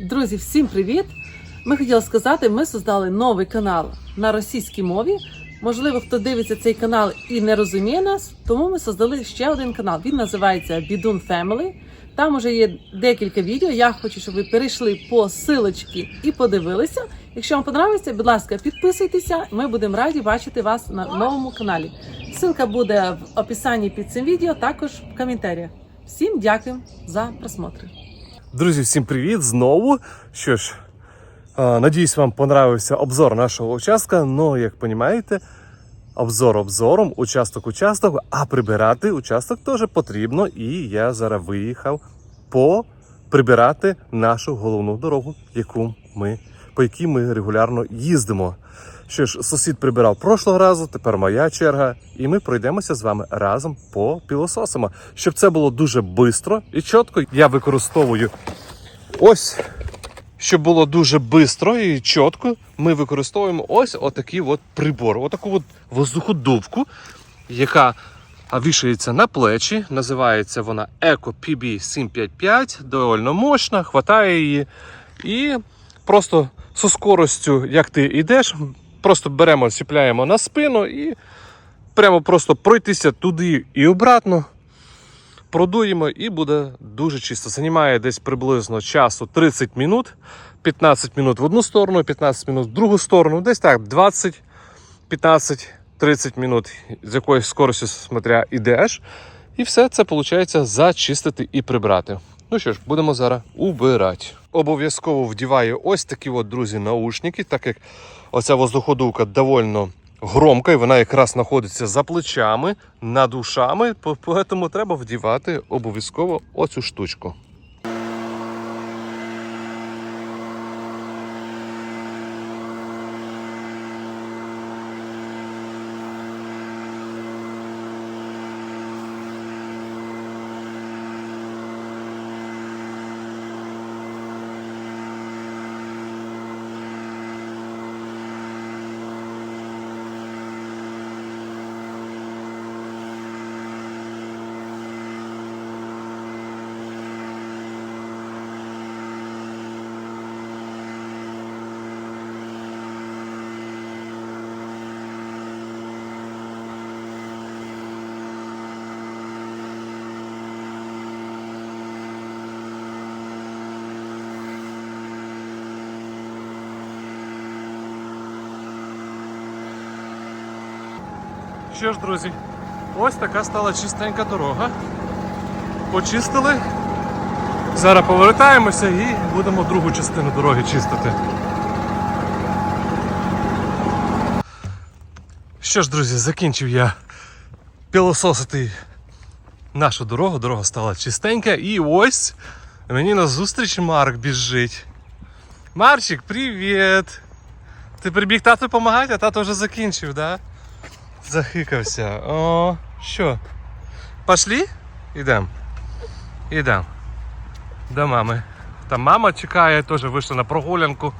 Друзі, всім привіт! Ми хотіли сказати, ми создали новий канал на російській мові. Можливо, хто дивиться цей канал і не розуміє нас, тому ми создали ще один канал. Він називається Бідун Family. Там уже є декілька відео. Я хочу, щоб ви перейшли по силочці і подивилися. Якщо вам подобається, будь ласка, підписуйтеся. Ми будемо раді бачити вас на новому каналі. Ссылка буде в описанні під цим відео, також в коментарях. Всім дякую за просмотр. Друзі, всім привіт знову. Що ж, надіюсь, вам понравився обзор нашого участка. Ну, як розумієте, обзор обзором, участок участок, а прибирати участок теж потрібно. І я зараз виїхав по прибирати нашу головну дорогу, яку ми, по якій ми регулярно їздимо. Що ж, сусід прибирав прошлого разу, тепер моя черга, і ми пройдемося з вами разом по пілососам. Щоб це було дуже швидко і чітко, я використовую ось, щоб було дуже швидко і чітко, ми використовуємо ось отакий от прибор, отаку от воздуходувку, яка вішається на плечі. Називається вона Eco PB 755, довольно мощна, хватає її. І просто зі скоростю, як ти йдеш, просто беремо, сіпляємо на спину і прямо просто пройтися туди і обратно. Продуємо і буде дуже чисто. Займає десь приблизно часу 30 минут, 15 минут в одну сторону, 15 минут в другу сторону, десь так, 20, 15, 30 минут, з якоюсь скоростю, смотря ідеш. І все це виходить зачистити і прибрати. Ну що ж, будемо зараз убирати. Обов'язково вдіваю ось такі от, друзі, наушники, так як оця воздуходувка довольно громка, і вона якраз знаходиться за плечами, над ушами, тому треба вдівати обов'язково оцю штучку. Що ж, друзі, ось така стала чистенька дорога. Почистили. Зараз повертаємося і будемо другу частину дороги чистити. Що ж, друзі, закінчив я пілососити нашу дорогу. Дорога стала чистенька. І ось мені назустріч Марк біжить. Марчик, привіт! Ти прибіг тату допомагати, а тато вже закінчив, да? Захикався. О, що? Пошли? Ідем. Ідем. До мами. Там мама чекає, теж вийшла на прогулянку.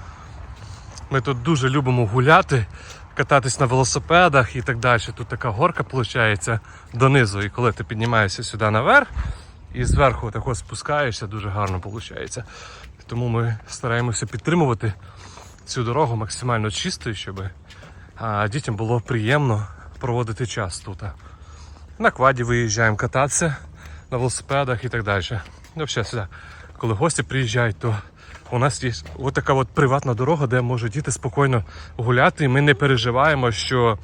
Ми тут дуже любимо гуляти, кататись на велосипедах і так далі. Тут така горка виходить донизу. І коли ти піднімаєшся сюди наверх і зверху так ось спускаєшся, дуже гарно виходить. Тому ми стараємося підтримувати цю дорогу максимально чистою, щоб дітям було приємно проводити час тут. На кваді виїжджаємо кататися на велосипедах і так далі. Ну, взагалі сюди, коли гості приїжджають, то у нас є така от приватна дорога, де можуть діти спокійно гуляти, і ми не переживаємо, що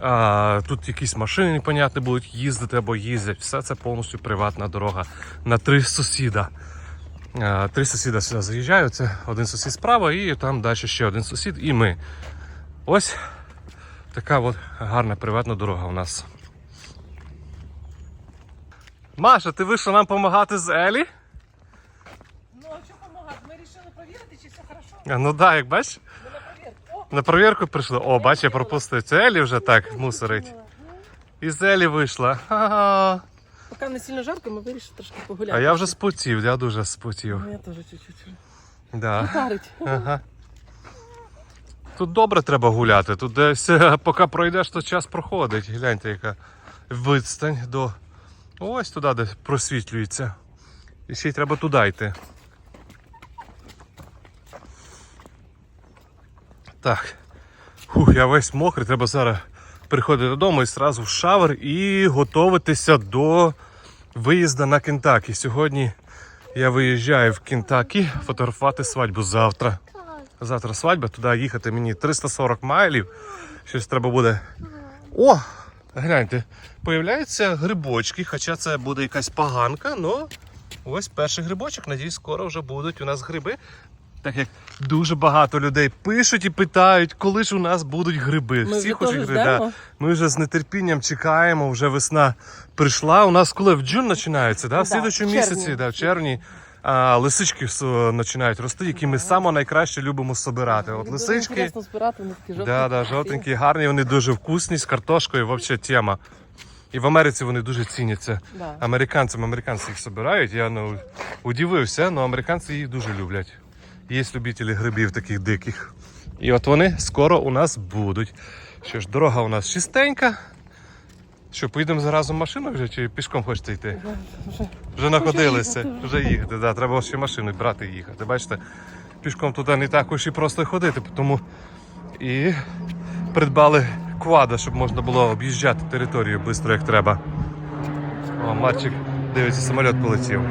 а, тут якісь машини непонятні будуть їздити або їздять. Все це повністю приватна дорога на три сусіда. А, Три сусіда сюди заїжджають. Це один сусід справа, і там далі ще один сусід, і ми. Ось така от гарна приватна дорога у нас. Маша, ти вийшла нам допомагати з Елі? Ну, а що допомагати? Ми вирішили перевірити, чи все. А, Ну так, як бачиш, Ми на перевірку. О, на перевірку прийшли. О, бач, я пропустив. Це Елі вже так мусорить. І з Елі вийшла. Поки не сильно жарко, ми вирішили трошки погуляти. А я вже спотів, я дуже спотів. Ну, я теж чуть-чуть. Да. Ага. Тут добре треба гуляти. Тут десь поки пройдеш, то час проходить. Гляньте, яка відстань до. Ось туди, де просвітлюється. І ще й треба туди йти. Так. Фух, я весь мокрий, треба зараз приходити додому і одразу в шавер і готуватися до виїзду на Кентакі. Сьогодні я виїжджаю в Кентакі фотографувати свадьбу завтра. Завтра свадьба, туди їхати мені 340 майлів. Щось треба буде. О! Гляньте, появляються грибочки, хоча це буде якась поганка, але ось перший грибочок. Надіюсь, скоро вже будуть у нас гриби. Так як дуже багато людей пишуть і питають, коли ж у нас будуть гриби. Ми Всі хочуть гриби. Да. Ми вже з нетерпінням чекаємо, вже весна прийшла. У нас коли в джун починається, да? в Да, слідчому місяці, да, в червні. А, лисички починають рости, які ми саме найкраще любимо собирати. От лисички, збирати, вони такі жовті. да, да, жовтенькі, гарні, вони дуже вкусні, з картошкою, взагалі тема. І в Америці вони дуже ціняться. Да. Американцям американці їх збирають. Я ну, удивився, але американці їх дуже люблять. Є любителі грибів таких диких. І от вони скоро у нас будуть. Що ж, дорога у нас чистенька. Що, поїдемо заразом машиною вже чи пішком хочете йти? Вже. Вже находилися, вже їхати. Да, треба ще машину брати і їхати. Бачите, пішком туди не так уж і просто ходити, тому і придбали квада, щоб можна було об'їжджати територію швидко, як треба. О, Марчик, дивиться, самоліт полетів.